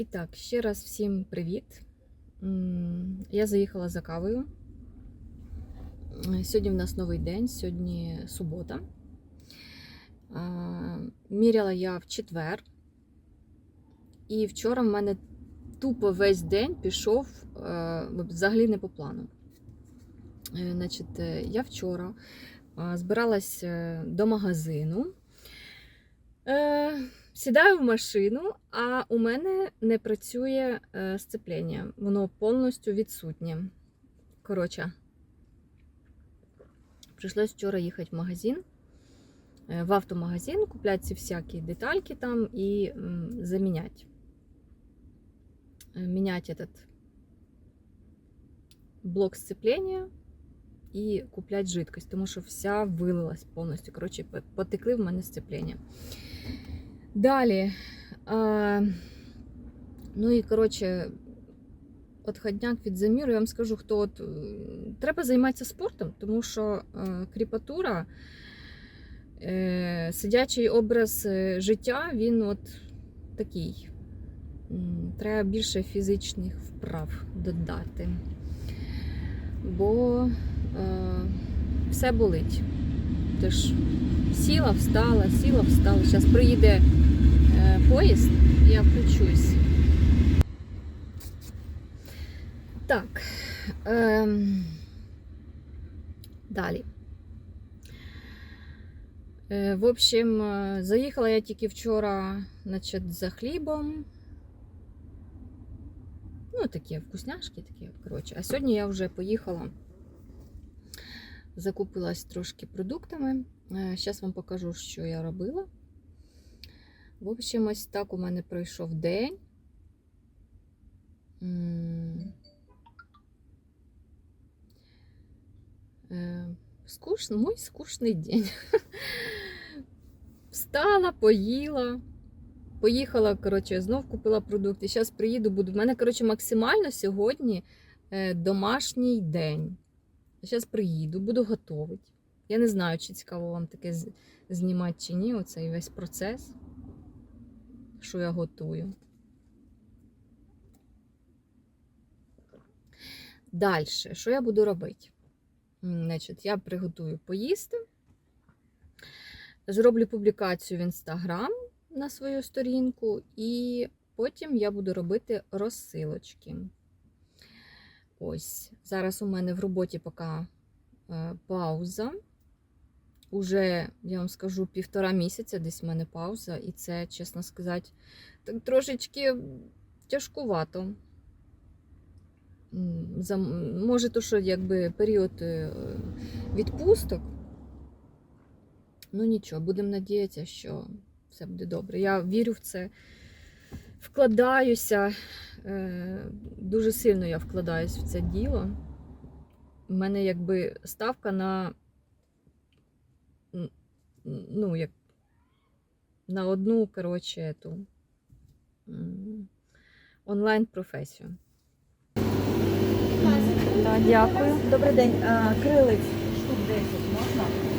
І так, ще раз всім привіт. Я заїхала за кавою. Сьогодні в нас новий день, сьогодні субота. Міряла я в четвер. І вчора в мене тупо весь день пішов е, взагалі не по плану. Е, Значить, е, я вчора збиралась до магазину. Сідаю в машину, а у мене не працює е, сцеплення. Воно повністю відсутнє. Коротше, прийшлось вчора їхати в магазин, е, в автомагазин, купляти ці всякі детальки там і заміняти. Е, Міняти этот блок сцепления і купляти жидкость, тому що вся вилилась повністю. Коротше, потекли в мене сцеплення. Далі. А, ну і коротше, отходняк від заміру, я вам скажу, хто от. е, Треба займатися спортом, тому що кріпатура, е, сидячий образ е, життя, він от такий. Треба більше фізичних вправ додати. Бо е, все болить. Тож сіла, встала, сіла, встала. Зараз приїде е, поїзд, я включусь. Так. Ем, далі. Е, в общем, е, заїхала я тільки вчора значить, за хлібом. Ну, такі вкусняшки, такі, коротше. А сьогодні я вже поїхала, закупилась трошки продуктами. Зараз вам покажу, що я робила. В общем, ось так у мене пройшов день. Е, Скучно, мой скучний день. Встала, поїла, поїхала, коротше, знов купила продукти. Зараз приїду, буду. В мене, коротше, максимально сьогодні е, домашній день. Зараз приїду, буду готувати. Я не знаю, чи цікаво вам таке знімати чи ні, оцей весь процес, що я готую. Далі, що я буду робити? Значить, я приготую поїсти, зроблю публікацію в інстаграм на свою сторінку, і потім я буду робити розсилочки. Ось, зараз у мене в роботі поки е, пауза. Уже, я вам скажу, півтора місяця десь в мене пауза, і це, чесно сказати, так трошечки тяжкувато. Може, то, що якби період е, відпусток. Ну нічого, будемо надіятися, що все буде добре. Я вірю в це, вкладаюся. Е, Дуже сильно я вкладаюсь в це діло. У мене якби ставка на ну, як на одну, коротше, ту онлайн-професію. Дякую. Добрий день. А, крилиць штук 10 можна?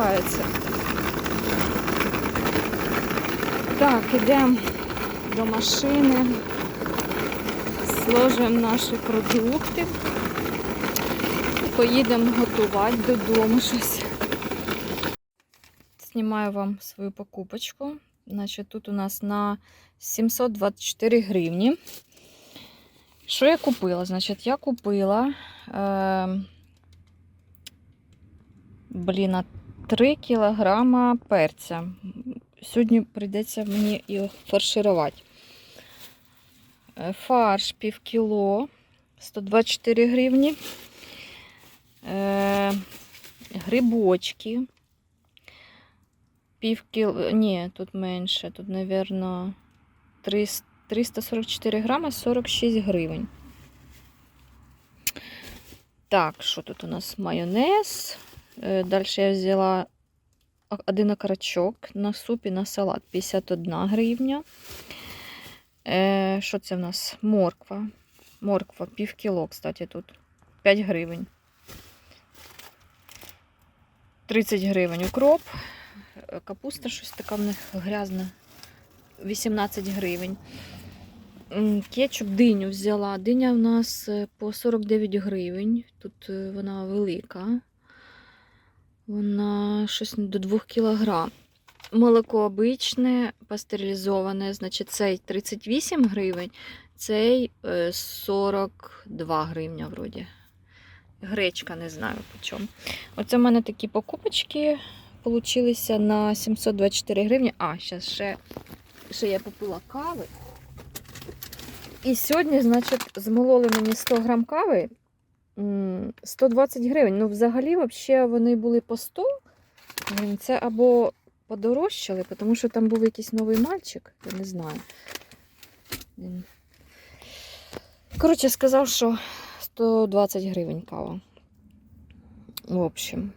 Получається. Так, ідемо до машини, сложимо наші продукти. і Поїдемо готувати додому щось. Знімаю вам свою покупочку. Значить, тут у нас на 724 гривні. Що я купила? Значить, я купила. Е, блін, а 3 кілограма перця. сьогодні прийдеться мені його фарширувати. Е, Фарш пів кіло, 124 гривні. Е, грибочки. Пів кіло, ні, тут менше, тут, мабуть, 344 грама 46 гривень. Так, що тут у нас майонез? Далі я взяла один окорочок на суп і на салат 51 гривня. Е, що це в нас? Морква. Морква пів кіло, кстати, тут 5 гривень. 30 гривень укроп. Е, Капуста щось така в них грязна. 18 гривень. Кетчуп диню взяла. Диня в нас е, по 49 гривень. Тут е, вона велика. Вона щось до 2 кілограм. Молоко обичне, пастеризоване, значить, цей 38 гривень, цей е, 42 гривня вроді. Гречка, не знаю по чому. Оце в мене такі покупочки получилися на 724 гривні. А, зараз ще, ще я попила кави. І сьогодні, значить, змололи мені 100 грам кави. М, 120 гривень. Ну, взагалі, вообще, вони були по 100 гривень. Це або подорожчали, тому що там був якийсь новий мальчик, я не знаю. Коротше, сказав, що 120 гривень кава. В общем,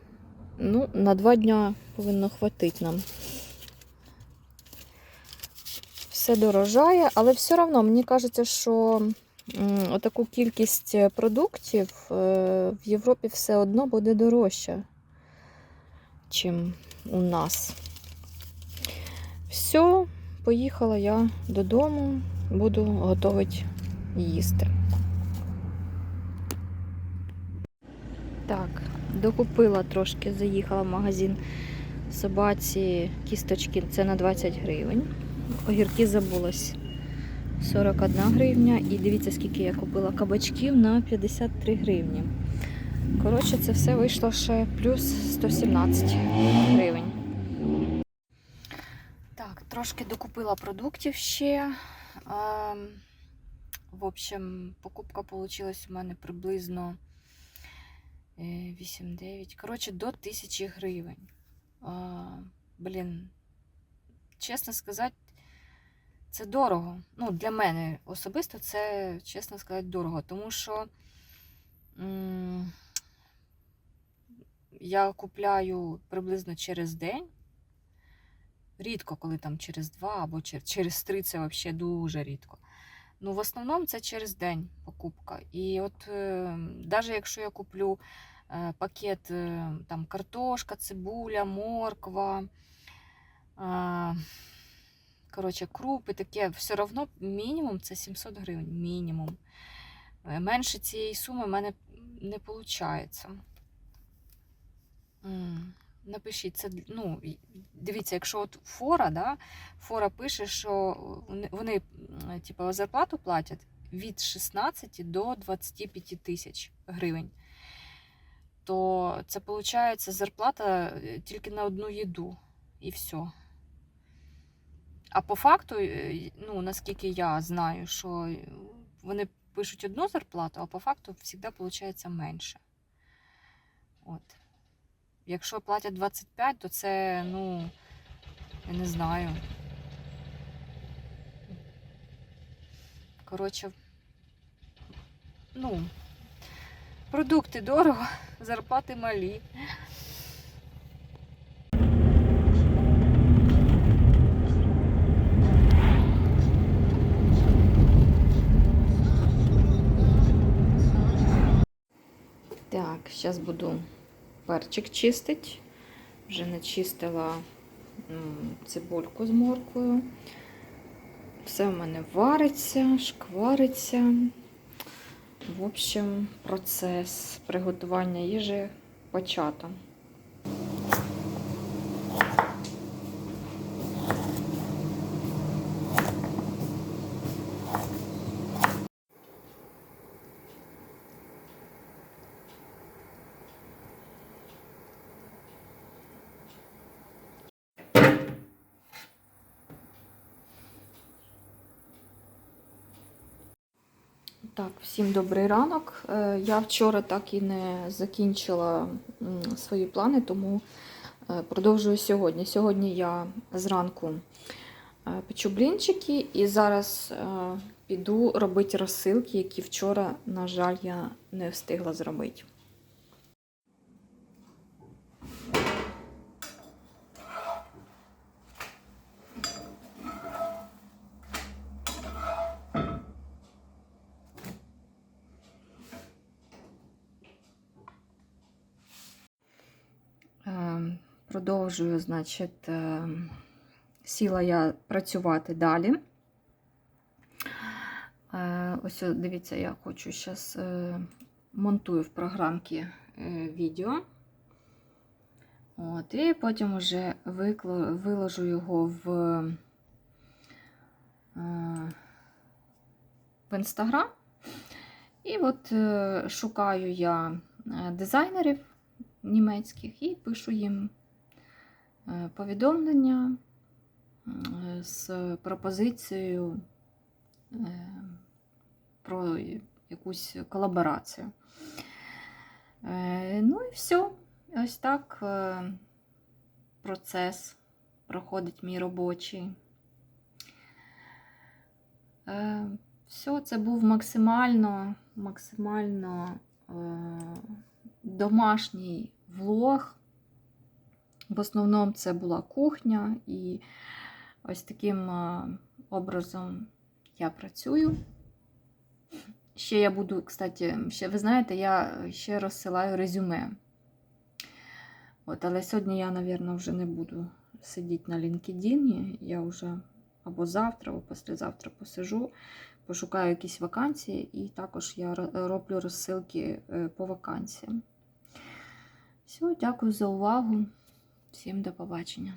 ну, на два дня повинно хватити нам. Все дорожає, але все одно мені кажеться, що отаку кількість е, продуктів е, в Європі все одно буде дорожче, чим у нас. Все, поїхала я додому, буду готувати їсти. Так, докупила трошки, заїхала в магазин собаці кісточки, це на 20 гривень. Огірки забулась 41 гривня. І дивіться, скільки я купила кабачків на 53 гривні. Коротше, це все вийшло ще плюс 117 гривень. Так, трошки докупила продуктів ще. Ем, В общем, покупка вийшла у мене приблизно е, 8-9. Коротше, до 1000 гривень. Блін, чесно сказати, це дорого. Ну, для мене особисто це, чесно сказати, дорого. Тому що м, я купляю приблизно через день. Рідко, коли там через два або чер- через три, це взагалі дуже рідко. Ну, в основному це через день покупка. І от навіть якщо я куплю е, пакет е, там картошка, цибуля, морква, е, коротше, крупи, таке, все одно мінімум це 700 гривень. Мінімум. Е, Менше цієї суми в мене не виходить. Напишіть, це ну, дивіться, якщо от фора, да, фора пише, що вони, типу, зарплату платять від 16 до 25 тисяч гривень, то це виходить зарплата е, тільки на одну їду і все. А по факту, е, ну, наскільки я знаю, що вони пишуть одну зарплату, а по факту завжди виходить менше. От. Якщо платять 25, то це, ну, я не знаю. Коротше, ну, продукти дорого, зарплати малі. Так, зараз буду перчик чистити. Вже начистила цибульку з морквою. Все в мене вариться, шквариться. В общем, процес приготування їжі почато. Так, всім добрий ранок. Е, Я вчора так і не закінчила свої плани, тому е, продовжую сьогодні. Сьогодні я зранку е, печу блінчики і зараз піду робити розсилки, які вчора, на жаль, я не встигла зробити. Е, Продовжую, значить, е, сіла я працювати далі. Е, Ось дивіться, я хочу зараз монтую в програмці е, відео. От, і потім вже виложу його в, е, в Інстаграм. І от е, шукаю я е, дизайнерів німецьких і пишу їм е, повідомлення е, з пропозицією е, про якусь колаборацію. Е, Ну і все. Ось так процес проходить мій робочий. Все, це був максимально, максимально домашній влог. В основному це була кухня, і ось таким образом я працюю. Ще я буду, кстати, ще ви знаєте, я ще розсилаю резюме. От, але сьогодні я, мабуть, вже не буду сидіти на LinkedIn. Я вже або завтра, або післязавтра посижу, пошукаю якісь вакансії, і також я роблю розсилки е, по вакансіям. Все, дякую за увагу. Всім до побачення.